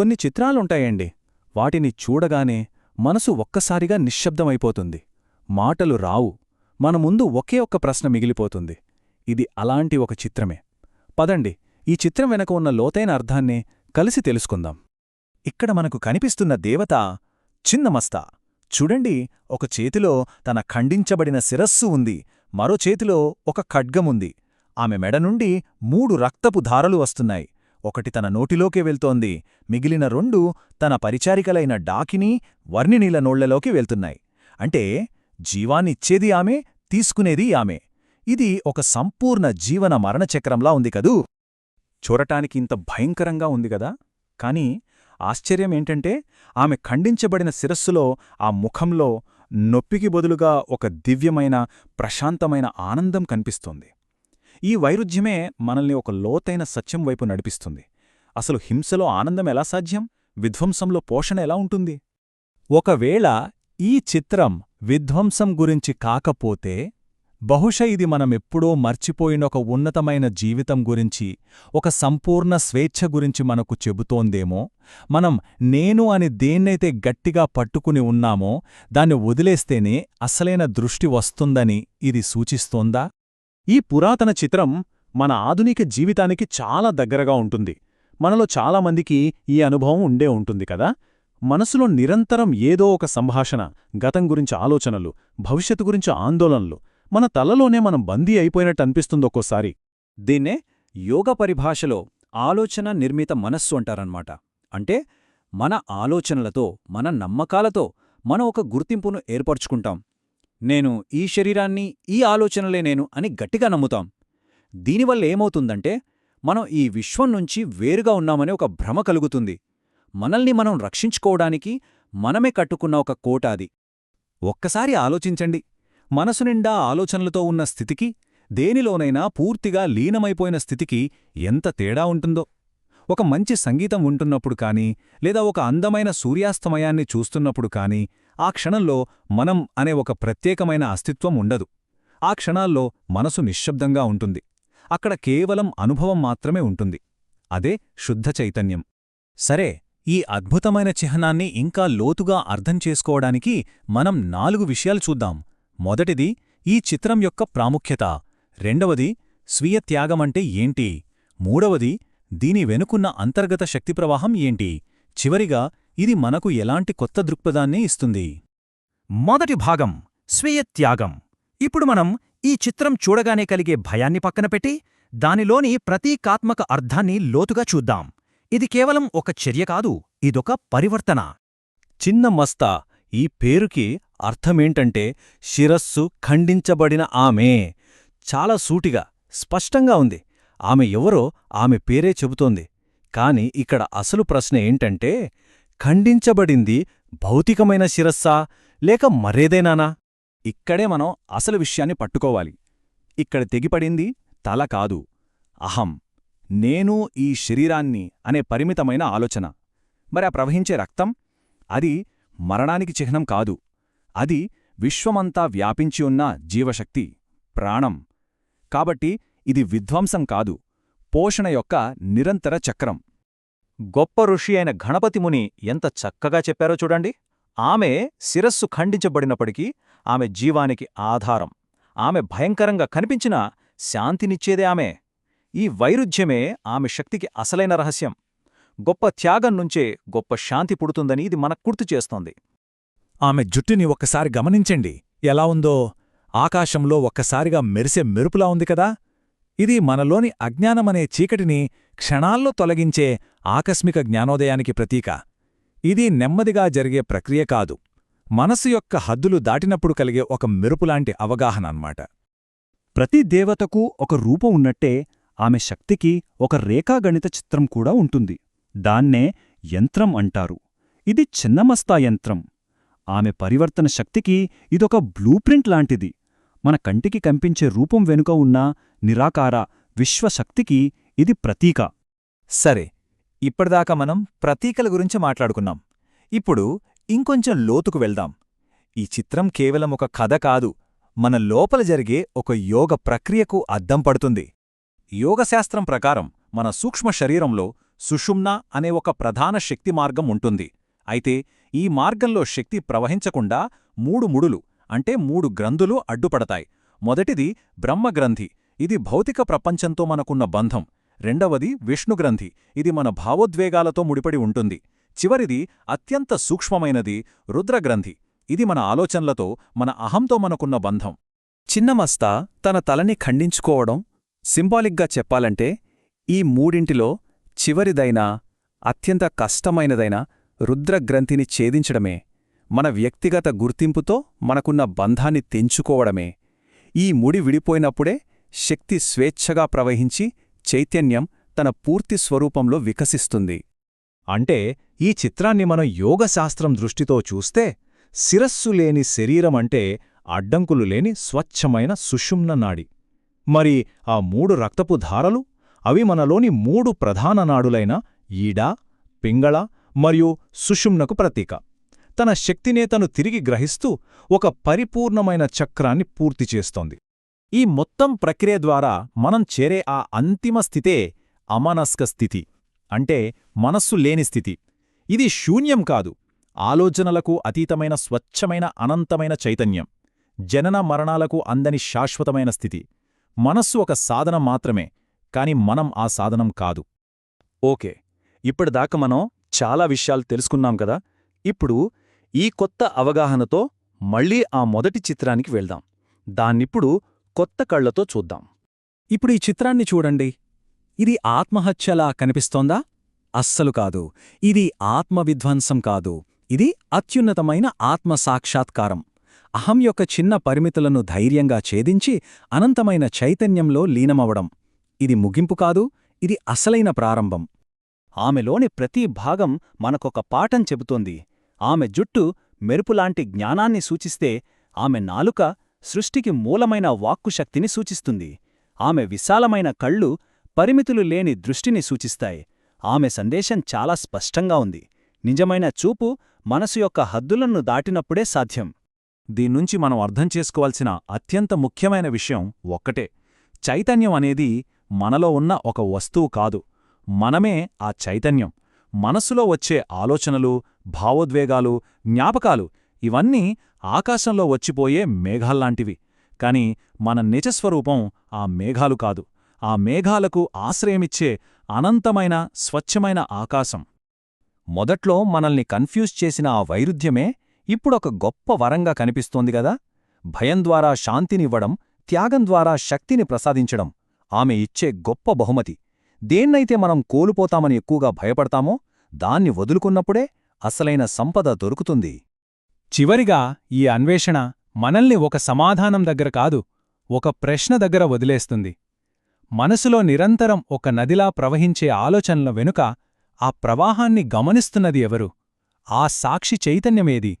కొన్ని చిత్రాలుంటాయండి. వాటిని చూడగానే మనసు ఒక్కసారిగా నిశ్శబ్దమైపోతుంది. మాటలు రావు. మన ముందు ఒకే ఒక్క ప్రశ్న మిగిలిపోతుంది. ఇది అలాంటి ఒక చిత్రమే. పదండి ఈ చిత్రం వెనక ఉన్న లోతైన అర్థాన్ని కలిసి తెలుసుకుందాం. ఇక్కడ మనకు కనిపిస్తున్న దేవత చిన్నమస్తా చూడండి ఒక చేతిలో తన ఖండించబడిన శిరస్సు ఉంది. మరో చేతిలో ఒక ఖడ్గముంది. ఆమె మెడ నుండి మూడు రక్తపు ధారలు వస్తున్నాయి. ఒకటి తన నోటిలోకే వెళ్తోంది. మిగిలిన రెండు తన పరిచారికలైన డాకిని వర్ణినీల నోళ్ళలోకి వెళ్తున్నాయి. అంటే జీవాన్నిచ్చేది ఆమె తీసుకునేది ఆమె. ఇది ఒక సంపూర్ణ జీవన మరణచక్రంలా ఉంది కదూ? చూడటానికి ఇంత భయంకరంగా ఉంది గదా కాని ఆశ్చర్యమేంటంటే ఆమె ఖండించబడిన శిరస్సులో ఆ ముఖంలో నొప్పికి బదులుగా ఒక దివ్యమైన ప్రశాంతమైన ఆనందం కనిపిస్తోంది. ఈ వైరుధ్యమే మనల్ని ఒక లోతైన సత్యం వైపు నడిపిస్తుంది. అసలు హింసలో ఆనందం ఎలా సాధ్యం? విధ్వంసంలో పోషణ ఎలా ఉంటుంది? ఒకవేళ ఈ చిత్రం విధ్వంసం గురించి కాకపోతే బహుశ ఇది మనమెప్పుడో మర్చిపోయిన ఒక ఉన్నతమైన జీవితం గురించి ఒక సంపూర్ణ స్వేచ్ఛ గురించి మనకు చెబుతోందేమో మనం నేను అని దేన్నైతే గట్టిగా పట్టుకుని ఉన్నామో దాన్ని వదిలేస్తేనే అసలైన దృష్టి వస్తుందని ఇది సూచిస్తోందా? ఈ పురాతన చిత్రం మన ఆధునిక జీవితానికి చాలా దగ్గరగా ఉంటుంది. మనలో చాలామందికి ఈ అనుభవం ఉండే ఉంటుంది కదా? మనసులో నిరంతరం ఏదో ఒక సంభాషణ గతం గురించి ఆలోచనలు భవిష్యత్తు గురించి ఆందోళనలు మన తలలోనే మనం బందీ అయిపోయినట్టు అనిపిస్తుందొక్కోసారి దీన్నే యోగ పరిభాషలో ఆలోచన నిర్మిత మనస్సు అంటారన్నమాట. అంటే మన ఆలోచనలతో మన నమ్మకాలతో మనం ఒక గుర్తింపును ఏర్పరచుకుంటాం. నేను ఈ శరీరాన్ని ఈ ఆలోచనలే నేను అని గట్టిగా నమ్ముతాం. దీనివల్ల ఏమవుతుందంటే మనం ఈ విశ్వం నుంచి వేరుగా ఉన్నామనే ఒక భ్రమ కలుగుతుంది. మనల్ని మనం రక్షించుకోవడానికి మనమే కట్టుకున్న ఒక కోట అది. ఒక్కసారి ఆలోచించండి. మనసు నిండా ఆలోచనలతో ఉన్న స్థితికి దేనిలోనైనా పూర్తిగా లీనమైపోయిన స్థితికి ఎంత తేడా ఉంటుందో. ఒక మంచి సంగీతం ఉంటున్నప్పుడు కాని లేదా ఒక అందమైన సూర్యాస్తమయాన్ని చూస్తున్నప్పుడు కాని ఆ క్షణంలో మనం అనే ఒక ప్రత్యేకమైన అస్తిత్వం ఉండదు. ఆ క్షణాల్లో మనసు నిశ్శబ్దంగా ఉంటుంది. అక్కడ కేవలం అనుభవం మాత్రమే ఉంటుంది. అదే శుద్ధ చైతన్యం. సరే ఈ అద్భుతమైన చిహ్నాన్ని ఇంకా లోతుగా అర్థం చేసుకోవడానికి మనం నాలుగు విషయాలు చూద్దాం. మొదటిది ఈ చిత్రం యొక్క ప్రాముఖ్యత. రెండవది స్వీయ త్యాగమంటే ఏంటి? మూడవది దీని వెనుకున్న అంతర్గత శక్తి ప్రవాహం ఏంటి? చివరిగా ఇది మనకు ఎలాంటి కొత్త దృక్పథాన్ని ఇస్తుంది. మొదటి భాగం స్వీయ త్యాగం. ఇప్పుడు మనం ఈ చిత్రం చూడగానే కలిగే భయాన్ని పక్కన పెట్టి దానిలోని ప్రతీకాత్మక అర్థాన్ని లోతుగా చూద్దాం. ఇది కేవలం ఒక చర్య కాదు ఇదొక పరివర్తన. చిన్న మస్తా ఈ పేరుకి అర్థమేంటంటే శిరస్సు ఖండించబడిన ఆమె. చాలా సూటిగా స్పష్టంగా ఉంది. ఆమె ఎవరో ఆమె పేరే చెబుతోంది. కాని ఇక్కడ అసలు ప్రశ్న ఏంటంటే ఖండించబడింది భౌతికమైన శిరస్సా లేక మరేదేనానా? ఇక్కడే మనం అసలు విషయాన్ని పట్టుకోవాలి. ఇక్కడ తెగిపడింది తల కాదు. అహం. నేను ఈ శరీరాన్ని అనే పరిమితమైన ఆలోచన. మరి ఆ ప్రవహించే రక్తం? అది మరణానికి చిహ్నం కాదు. అది విశ్వమంతా వ్యాపించి ఉన్న జీవశక్తి ప్రాణం. కాబట్టి ఇది విధ్వంసం కాదు. పోషణ యొక్క నిరంతర చక్రం. గొప్ప ఋషి అయిన గణపతిముని ఎంత చక్కగా చెప్పారో చూడండి. ఆమె శిరస్సు ఖండించబడినప్పటికీ ఆమె జీవానికి ఆధారం. ఆమె భయంకరంగా కనిపించినా శాంతినిచ్చేదే ఆమె. ఈ వైరుధ్యమే ఆమె శక్తికి అసలైన రహస్యం. గొప్ప త్యాగం నుంచే గొప్ప శాంతి పుడుతుందని ఇది మనకు గుర్తు చేస్తోంది. ఆమె జుట్టుని ఒక్కసారి గమనించండి. ఎలా ఉందో? ఆకాశంలో ఒక్కసారిగా మెరిసే మెరుపులా ఉంది కదా. ఇది మనలోని అజ్ఞానమనే చీకటిని క్షణాల్లో తొలగించే ఆకస్మిక జ్ఞానోదయానికి ప్రతీక. ఇది నెమ్మదిగా జరిగే ప్రక్రియ కాదు. మనసు యొక్క హద్దులు దాటినప్పుడు కలిగే ఒక మెరుపులాంటి అవగాహన అన్నమాట ప్రతి దేవతకు ఒక రూపం ఉన్నట్టే ఆమె శక్తికి ఒక రేఖాగణిత చిత్రం కూడా ఉంటుంది. దాన్నే యంత్రం అంటారు. ఇది చిన్నమస్తా యంత్రం. ఆమె పరివర్తన శక్తికి ఇదొక బ్లూప్రింట్ లాంటిది. మన కంటికి కంపించే రూపం వెనుక ఉన్న నిరాకార విశ్వశక్తికి ఇది ప్రతీక. సరే ఇప్పటిదాకా మనం ప్రతీకల గురించి మాట్లాడుకున్నాం. ఇప్పుడు ఇంకొంచెం లోతుకు వెళ్దాం. ఈ చిత్రం కేవలం ఒక కథ కాదు మన లోపల జరిగే ఒక యోగ ప్రక్రియకు అద్దం పడుతుంది. యోగశాస్త్రం ప్రకారం మన సూక్ష్మ శరీరంలో సుషుమ్న అనే ఒక ప్రధాన శక్తి మార్గం ఉంటుంది. అయితే ఈ మార్గంలో శక్తి ప్రవహించకుండా మూడు ముడులు అంటే మూడు గ్రంథులు అడ్డుపడతాయి. మొదటిది బ్రహ్మగ్రంథి. ఇది భౌతిక ప్రపంచంతో మనకున్న బంధం. రెండవది విష్ణుగ్రంథి. ఇది మన భావోద్వేగాలతో ముడిపడి ఉంటుంది. చివరిది అత్యంత సూక్ష్మమైనది రుద్రగ్రంథి. ఇది మన ఆలోచనలతో మన అహంతో మనకున్న బంధం. చిన్నమస్తా తన తలని ఖండించుకోవడం సింబాలిక్గా చెప్పాలంటే ఈ మూడింటిలో చివరిదైన అత్యంత కష్టమైనదైన రుద్రగ్రంథిని ఛేదించడమే మన వ్యక్తిగత గుర్తింపుతో మనకున్న బంధాన్ని తెంచుకోవడమే. ఈ ముడి విడిపోయినప్పుడే శక్తి స్వేచ్ఛగా ప్రవహించి చైతన్యం తన పూర్తి స్వరూపంలో వికసిస్తుంది. అంటే ఈ చిత్రాన్ని మనం యోగశాస్త్రం దృష్టితో చూస్తే శిరస్సు లేని శరీరం అంటే అడ్డంకులు లేని స్వచ్ఛమైన సుషుమ్న నాడి. మరి ఆ మూడు రక్తపు ధారలు అవి మనలోని మూడు ప్రధాన నాడులైన ఈడ పింగళ మరియు సుషుమ్నకు ప్రతీక. తన శక్తినేతను తిరిగి గ్రహిస్తూ ఒక పరిపూర్ణమైన చక్రాన్ని పూర్తి చేస్తోంది. ఈ మొత్తం ప్రక్రియ ద్వారా మనం చేరే ఆ అంతిమ స్థితే అమనస్క స్థితి అంటే మనస్సు లేని స్థితి. ఇది శూన్యం కాదు ఆలోచనలకు అతీతమైన స్వచ్ఛమైన అనంతమైన చైతన్యం. జనన మరణాలకు అందని శాశ్వతమైన స్థితి. మనస్సు ఒక సాధనం మాత్రమే కాని మనం ఆ సాధనం కాదు. ఓకే ఇప్పటిదాకా మనం చాలా విషయాలు తెలుసుకున్నాం కదా? ఇప్పుడు ఈ కొత్త అవగాహనతో మళ్ళీ ఆ మొదటి చిత్రానికి వెళ్దాం. దాన్నిప్పుడు కొత్త కళ్ళతో చూద్దాం. ఇప్పుడు ఈ చిత్రాన్ని చూడండి. ఇది ఆత్మహత్యలా కనిపిస్తోందా? అస్సలు కాదు. ఇది ఆత్మవిధ్వంసం కాదు. ఇది అత్యున్నతమైన ఆత్మ సాక్షాత్కారం. అహం యొక్క చిన్న పరిమితులను ధైర్యంగా ఛేదించి అనంతమైన చైతన్యంలో లీనమవడం. ఇది ముగింపు కాదు ఇది అసలైన ప్రారంభం. ఆమెలోని ప్రతి భాగం మనకొక పాఠం చెబుతోంది. ఆమె జుట్టు మెరుపులాంటి జ్ఞానాన్ని సూచిస్తే ఆమె నాలుక సృష్టికి మూలమైన వాక్కుశక్తిని సూచిస్తుంది. ఆమె విశాలమైన కళ్ళు పరిమితులు లేని దృష్టిని సూచిస్తాయి. ఆమె సందేశం చాలా స్పష్టంగా ఉంది. నిజమైన చూపు మనసు యొక్క హద్దులను దాటినప్పుడే సాధ్యం. దీన్నుంచి మనం అర్థం చేసుకోవాల్సిన అత్యంత ముఖ్యమైన విషయం ఒక్కటే. చైతన్యం అనేది మనలో ఉన్న ఒక వస్తువు కాదు. మనమే ఆ చైతన్యం. మనస్సులో వచ్చే ఆలోచనలు భావోద్వేగాలు జ్ఞాపకాలు ఇవన్నీ ఆకాశంలో వచ్చిపోయే మేఘాల్లాంటివి. కాని మన నిజస్వరూపం ఆ మేఘాలు కాదు. ఆ మేఘాలకు ఆశ్రయమిచ్చే అనంతమైన స్వచ్ఛమైన ఆకాశం. మొదట్లో మనల్ని కన్ఫ్యూజ్ చేసిన ఆ వైరుధ్యమే ఇప్పుడొక గొప్ప వరంగా కనిపిస్తోంది గదా. భయం ద్వారా శాంతినివ్వడం త్యాగం ద్వారా శక్తిని ప్రసాదించడం ఆమె ఇచ్చే గొప్ప బహుమతి. దేన్నైతే మనం కోల్పోతామని ఎక్కువగా భయపడతామో దాన్ని వదులుకున్నప్పుడే అసలైన సంపద దొరుకుతుంది. చివరిగా ఈ అన్వేషణ మనల్ని ఒక సమాధానం దగ్గర కాదు ఒక ప్రశ్న దగ్గర వదిలేస్తుంది. మనసులో నిరంతరం ఒక నదిలా ప్రవహించే ఆలోచనల వెనుక ఆ ప్రవాహాన్ని గమనిస్తున్నది ఎవరు? ఆ సాక్షి చైతన్యమేది?